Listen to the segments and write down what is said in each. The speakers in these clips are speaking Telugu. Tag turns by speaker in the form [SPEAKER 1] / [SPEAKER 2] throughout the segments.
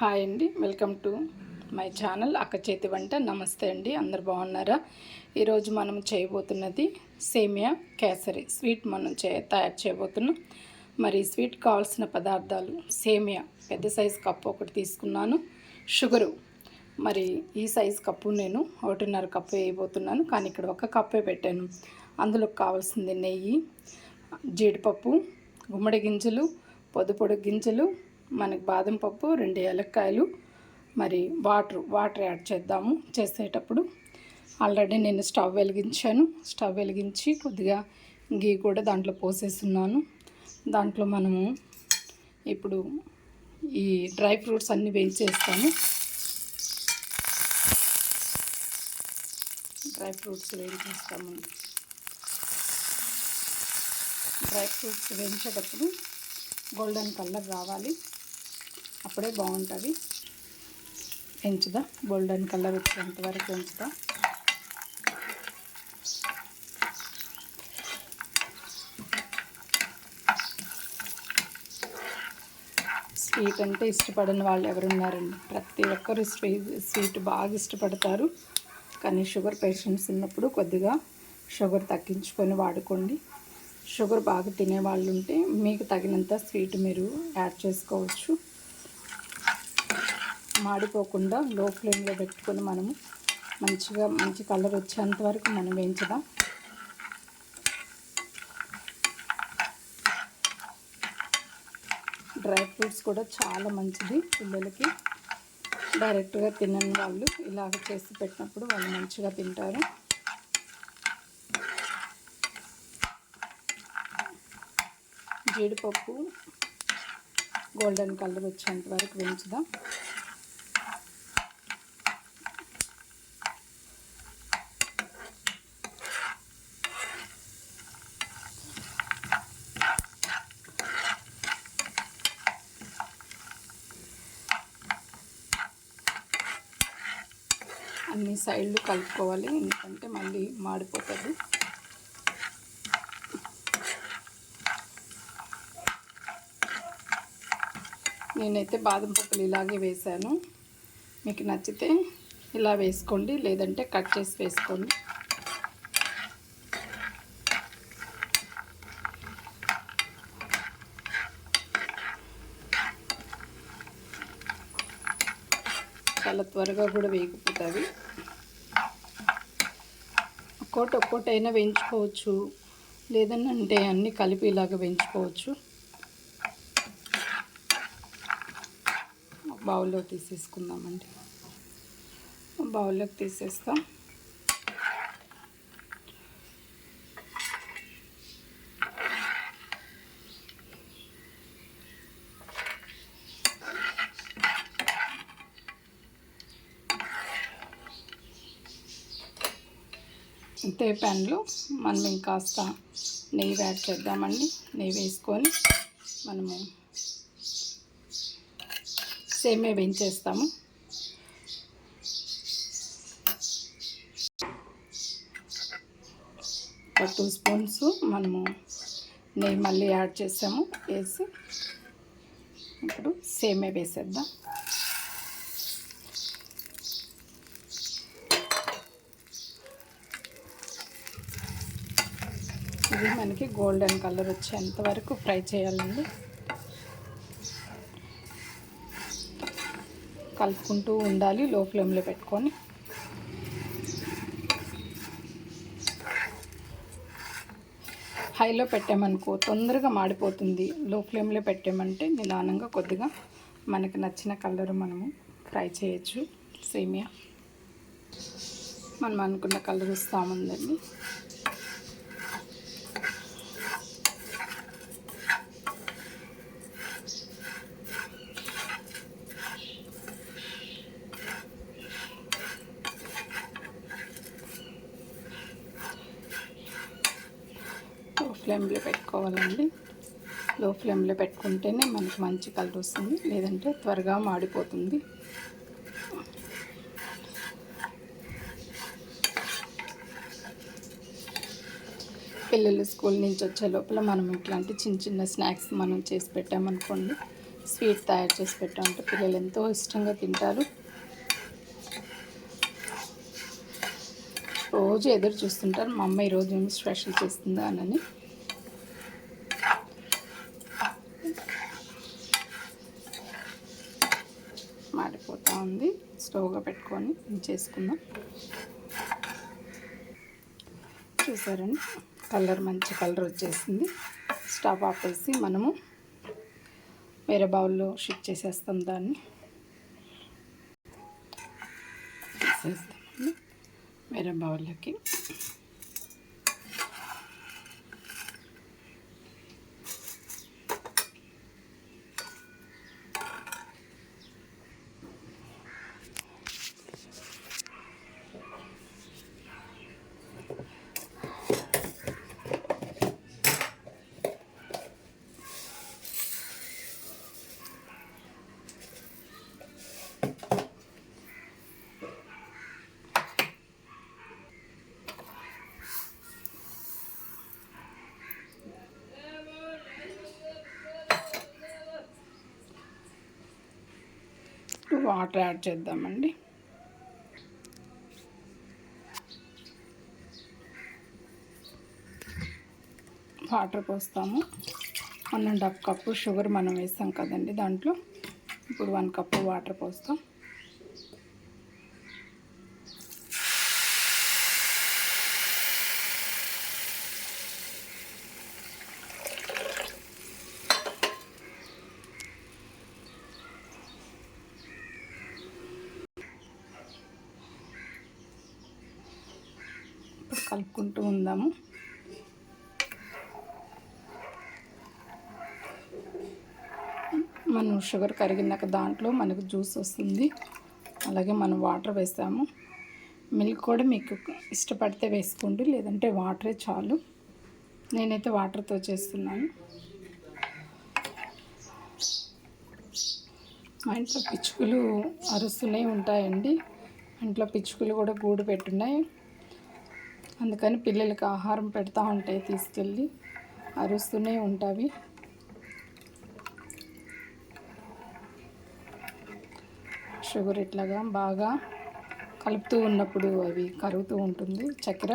[SPEAKER 1] హాయ్ అండి వెల్కమ్ టు మై ఛానల్ అక్క చేతి వంట. నమస్తే అండి అందరు బాగున్నారా? ఈరోజు మనం చేయబోతున్నది సేమియా కేసరి స్వీట్ మనం చే తయారు చేయబోతున్నాం. మరి స్వీట్ కావాల్సిన పదార్థాలు సేమియా పెద్ద సైజు కప్పు ఒకటి తీసుకున్నాను షుగరు. మరి ఈ సైజు కప్పు నేను ఒకటిన్నర కప్పు వేయబోతున్నాను కానీ ఇక్కడ ఒక కప్పే పెట్టాను. అందులో కావాల్సింది నెయ్యి జీడిపప్పు గుమ్మడి గింజలు పొద్దుపొడి గింజలు మనకి బాదం పప్పు రెండు ఏలక్కాయలు మరి వాటర్ వాటర్ యాడ్ చేద్దాము చేసేటప్పుడు. ఆల్రెడీ నేను స్టవ్ వెలిగించాను. స్టవ్ వెలిగించి కొద్దిగా గీ కూడా దాంట్లో పోసేస్తున్నాను. దాంట్లో మనము ఇప్పుడు ఈ డ్రై ఫ్రూట్స్ అన్నీ వేయించేస్తాము. డ్రై ఫ్రూట్స్ వేయించేస్తాము. డ్రై ఫ్రూట్స్ వేయించేటప్పుడు గోల్డెన్ కలర్ రావాలి. అప్పుడే బాగుంటుంది. పెంచుదా. గోల్డెన్ కలర్ వచ్చేంత వరకు పెంచుదా. స్వీట్ అంటే ఇష్టపడని వాళ్ళు ఎవరున్నారండి? ప్రతి ఒక్కరు స్వీట్ స్వీట్ బాగా ఇష్టపడతారు. కానీ షుగర్ పేషెంట్స్ ఉన్నప్పుడు కొద్దిగా షుగర్ తగ్గించుకొని వాడుకోండి. షుగర్ బాగా తినే వాళ్ళు ఉంటే మీకు తగినంత స్వీట్ మీరు యాడ్ చేసుకోవచ్చు. మాడిపోకుండా లో ఫ్లేమ్లో పెట్టుకొని మనము మంచిగా మంచి కలర్ వచ్చేంత వరకు మనం వేయించుదాం. డ్రై ఫ్రూట్స్ కూడా చాలా మంచిది పిల్లలకి. డైరెక్ట్గా తినని వాళ్ళు ఇలాగ చేసి పెట్టినప్పుడు వాళ్ళు మంచిగా తింటారు. జీడిపప్పు గోల్డెన్ కలర్ వచ్చేంత వరకు వేయించుదాం. అన్ని సైడ్లు కలుపుకోవాలి ఎందుకంటే మళ్ళీ మాడిపోతుంది. నేనైతే బాదం పప్పులు ఇలాగే వేసాను. మీకు నచ్చితే ఇలా వేసుకోండి లేదంటే కట్ చేసి వేసుకోండి. చాలా త్వరగా కూడా వేగిపోతుంది. ఒక్కోటి ఒక్కోటైనా వేయించుకోవచ్చు. లేదనంటే అన్నీ కలిపి ఇలాగ వేయించుకోవచ్చు. బౌల్లో తీసేసుకుందామండి. బౌల్లోకి తీసేస్తాం. ఇంతే ప్యాన్లో మనం ఇంకాస్త నెయ్యి యాడ్ చేద్దామండి. నెయ్యి వేసుకొని మనము సేమే వేయించేస్తాము. ఒక టూ స్పూన్స్ మనము నెయ్యి మళ్ళీ యాడ్ చేసాము. వేసి ఇప్పుడు సేమే వేసేద్దాం. ఇది మనకి గోల్డెన్ కలర్ వచ్చేంత వరకు ఫ్రై చేయాలండి. కలుపుకుంటూ ఉండాలి లో ఫ్లేమ్లో పెట్టుకొని. హైలో పెట్టామనుకో తొందరగా మాడిపోతుంది. లో ఫ్లేమ్లో పెట్టామంటే నిదానంగా కొద్దిగా మనకు నచ్చిన కలర్ మనము ఫ్రై చేయొచ్చు. సేమియా. మనం అనుకున్న కలర్ వస్తాముందండి ఫ్లేమ్లో పెట్టుకోవాలండి. లో ఫ్లేమ్లో పెట్టుకుంటేనే మనకి మంచి కలర్ వస్తుంది. లేదంటే త్వరగా మాడిపోతుంది. పిల్లలు స్కూల్ నుంచి వచ్చే లోపల మనం ఇట్లాంటి చిన్న చిన్న స్నాక్స్ మనం చేసి పెట్టామనుకోండి స్వీట్ తయారు చేసి పెట్టామంటే పిల్లలు ఎంతో ఇష్టంగా తింటారు. రోజు ఎదురు చూస్తుంటారు మా అమ్మ ఈరోజు ఏమి స్పెషల్ చేస్తుందా? అని మాడిపోతూ ఉంది స్టవ్గా పెట్టుకొని చేసుకుందాం. చూసారండి? కలర్ మంచి కలర్ వచ్చేసింది. స్టవ్ ఆపేసి మనము వేరే బౌల్లో షిఫ్ట్ చేసేస్తాం దాన్ని. వేరే బౌల్లోకి వాటర్ యాడ్ చేద్దామండి. Water పోస్తాము. One and half cup sugar మనం వేస్తాం కదండి దాంట్లో. ఇప్పుడు వన్ కప్పు వాటర్ పోస్తాం. కలుపుకుంటూ ఉందాము. మనం షుగర్ కరిగినాక దాంట్లో మనకు జ్యూస్ వస్తుంది. అలాగే మనం వాటర్ వేస్తాము. మిల్క్ కూడా మీకు ఇష్టపడితే వేసుకోండి లేదంటే వాటరే చాలు. నేనైతే వాటర్తో చేస్తున్నాను. మా ఇంట్లో పిచ్చుకలు అరుస్తూనే ఉంటాయండి. ఇంట్లో పిచ్చుకలు కూడా గూడు పెట్టున్నాయి. అందుకని పిల్లలకి ఆహారం పెడతా ఉంటాయి తీసుకెళ్ళి అరుస్తూనే ఉంటాయి షుగర్ ఇట్లాగా బాగా కలుపుతూ ఉన్నప్పుడు అవి కరుగుతూ ఉంటుంది. చక్కెర.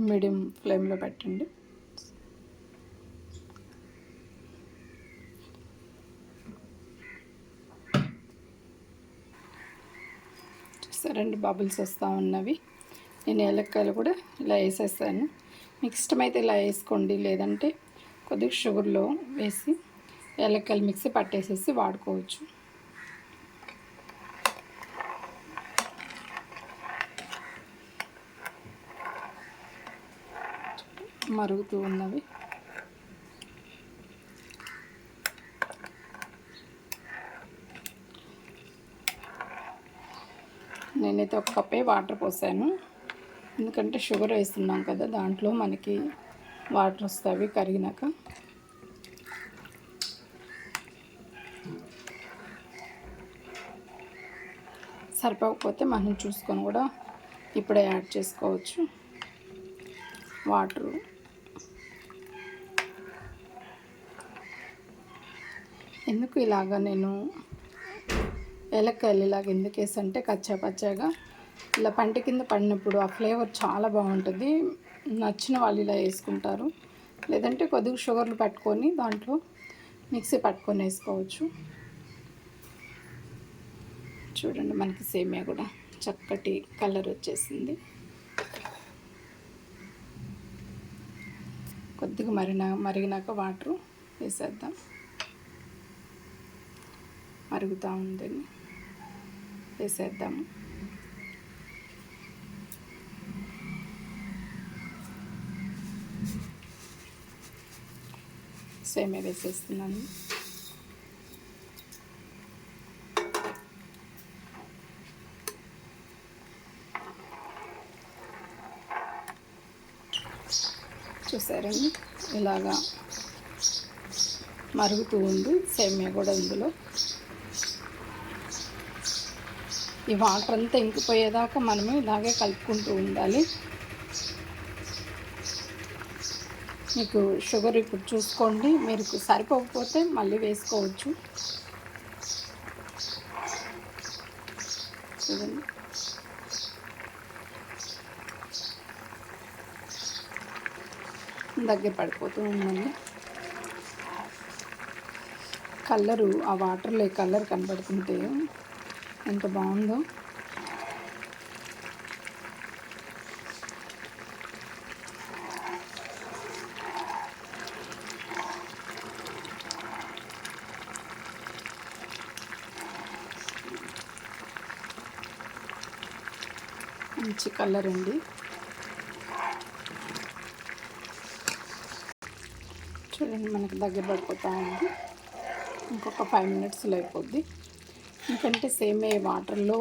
[SPEAKER 1] మీడియం ఫ్లేమ్లో పెట్టండి. రెండు బబుల్స్ వస్తూ ఉన్నవి. నేను ఏలక్కాయలు కూడా ఇలా వేసేస్తాను. మీకు ఇష్టమైతే ఇలా వేసుకోండి. లేదంటే కొద్దిగా షుగర్లో వేసి ఏలక్కాయలు మిక్సీ పట్టేసేసి వాడుకోవచ్చు. మరుగుతూ ఉన్నవి. నేనైతే ఒక కప్పే వాటర్ పోసాను. ఎందుకంటే షుగర్ వేస్తున్నాం కదా దాంట్లో మనకి వాటర్ వస్తాయి కరిగినాక. సరిపోకపోతే మనం చూసుకొని కూడా ఇప్పుడే యాడ్ చేసుకోవచ్చు. వాటరు. ఎందుకు ఇలాగ నేను ఏలక్కాయలు ఇలాగ ఎందుకు అంటే కచ్చా పచ్చాగా ఇలా పంట కింద పడినప్పుడు ఆ ఫ్లేవర్ చాలా బాగుంటుంది. నచ్చిన వాళ్ళు ఇలా వేసుకుంటారు. లేదంటే కొద్దిగా షుగర్లు పట్టుకొని దాంట్లో మిక్సీ పట్టుకొని వేసుకోవచ్చు. చూడండి మనకి సేమియా కూడా చక్కటి కలర్ వచ్చేసింది. కొద్దిగా మరిన మరిగినాక వాటర్ వేసేద్దాం. మరుగుతూ ఉందని వేసేద్దాము. సేమే వేసేస్తున్నాను. చూసారండి ఇలాగా మరుగుతూ ఉంది. సేమియా కూడా ఇందులో. ఈ వాటర్ అంతా ఇంకిపోయేదాకా మనము ఇలాగే కలుపుకుంటూ ఉండాలి. మీకు షుగర్ ఇప్పుడు చూసుకోండి మీరు సరిపోకపోతే మళ్ళీ వేసుకోవచ్చు. చూడండి. దగ్గర పడిపోతూ ఉందండి. కలరు ఆ వాటర్లో కలర్ కనబడుతుంటే ఎంత బాగుందో. మంచి కలర్ అండి. చూడండి మనకు దగ్గర పడిపోతా ఉంది. ఇంకొక ఫైవ్ మినిట్స్లో అయిపోద్ది. ఎందుకంటే సేమే వాటర్లో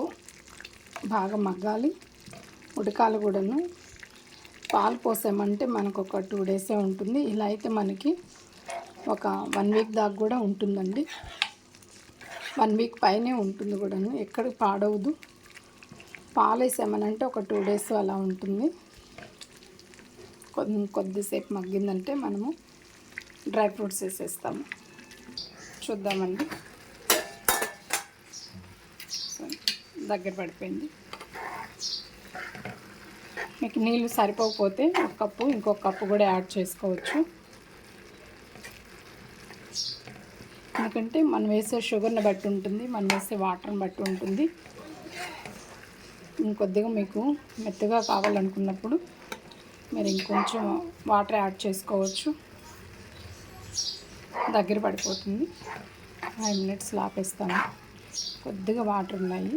[SPEAKER 1] బాగా మగ్గాలి. ఉడకాలు కూడాను. పాలు పోసామంటే మనకు ఒక టూ డేసే ఉంటుంది. ఇలా అయితే మనకి ఒక వన్ వీక్ దాకా కూడా ఉంటుందండి. వన్ వీక్ పైనే ఉంటుంది కూడాను. ఎక్కడ పాడవదు. పాలు వేసామనంటే ఒక టూ డేస్ అలా ఉంటుంది. కొద్ది కొద్దిసేపు మగ్గిందంటే మనము డ్రై ఫ్రూట్స్ వేసేస్తాము. చూద్దామండి. దగ్గర పడిపోయింది. మీకు నీళ్ళు సరిపోకపోతే ఒక కప్పు ఇంకొక కప్పు కూడా యాడ్ చేసుకోవచ్చు. ఎందుకంటే మనం వేసే షుగర్ని బట్టి ఉంటుంది మనం వేసే వాటర్ని బట్టి ఉంటుంది. ఇంకొద్దిగా మీకు మెత్తగా కావాలనుకున్నప్పుడు మీరు ఇంకొంచెం వాటర్ యాడ్ చేసుకోవచ్చు. దగ్గర పడిపోతుంది. ఫైవ్ మినిట్స్ లాపేస్తాను. కొద్దిగా వాటర్ ఉన్నాయి.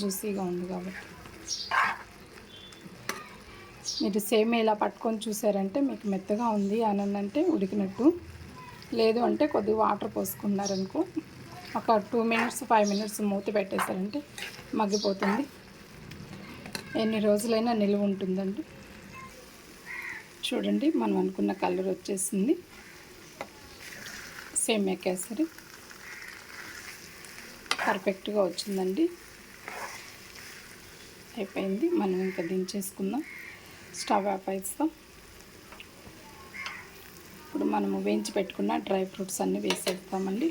[SPEAKER 1] జ్యూసీగా ఉంది కాబట్టి. మీరు సేమ్ ఇలా పట్టుకొని చూసారంటే మీకు మెత్తగా ఉంది అని అంటే ఉడికినట్టు. లేదు అంటే కొద్దిగా వాటర్ పోసుకున్నారనుకో. ఒక టూ మినిట్స్ ఫైవ్ మినిట్స్ మూత పెట్టేశారంటే మగ్గిపోతుంది. ఎన్ని రోజులైనా నిలువ ఉంటుందండి. చూడండి మనం అనుకున్న కలర్ వచ్చేసింది. సేమ్ కేసరి. పర్ఫెక్ట్గా వచ్చిందండి. అయిపోయింది. మనం ఇంకా దించేసుకుందాం. స్టవ్ ఆపేస్తాం ఇప్పుడు మనము వేయించి పెట్టుకున్న డ్రై ఫ్రూట్స్ అన్నీ వేసేస్తామండి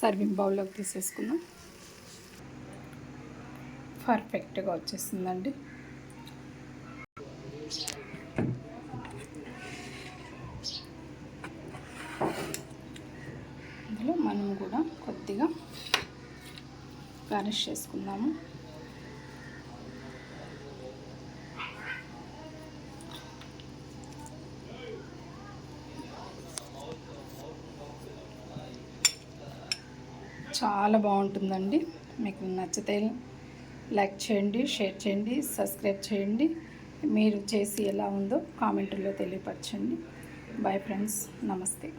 [SPEAKER 1] సర్వింగ్ బౌల్లోకి తీసేసుకుందాం. పర్ఫెక్ట్గా వచ్చేసిందండి. ఇందులో మనం కూడా కొద్దిగా గార్నిష్ చేసుకుందాము. చాలా బాగుంటుందండి. మీకు నచ్చితే లైక్ చేయండి షేర్ చేయండి సబ్స్క్రైబ్ చేయండి. మీరు చేసి ఎలా ఉందో కామెంట్లో తెలియపరచండి. బాయ్ ఫ్రెండ్స్ నమస్తే.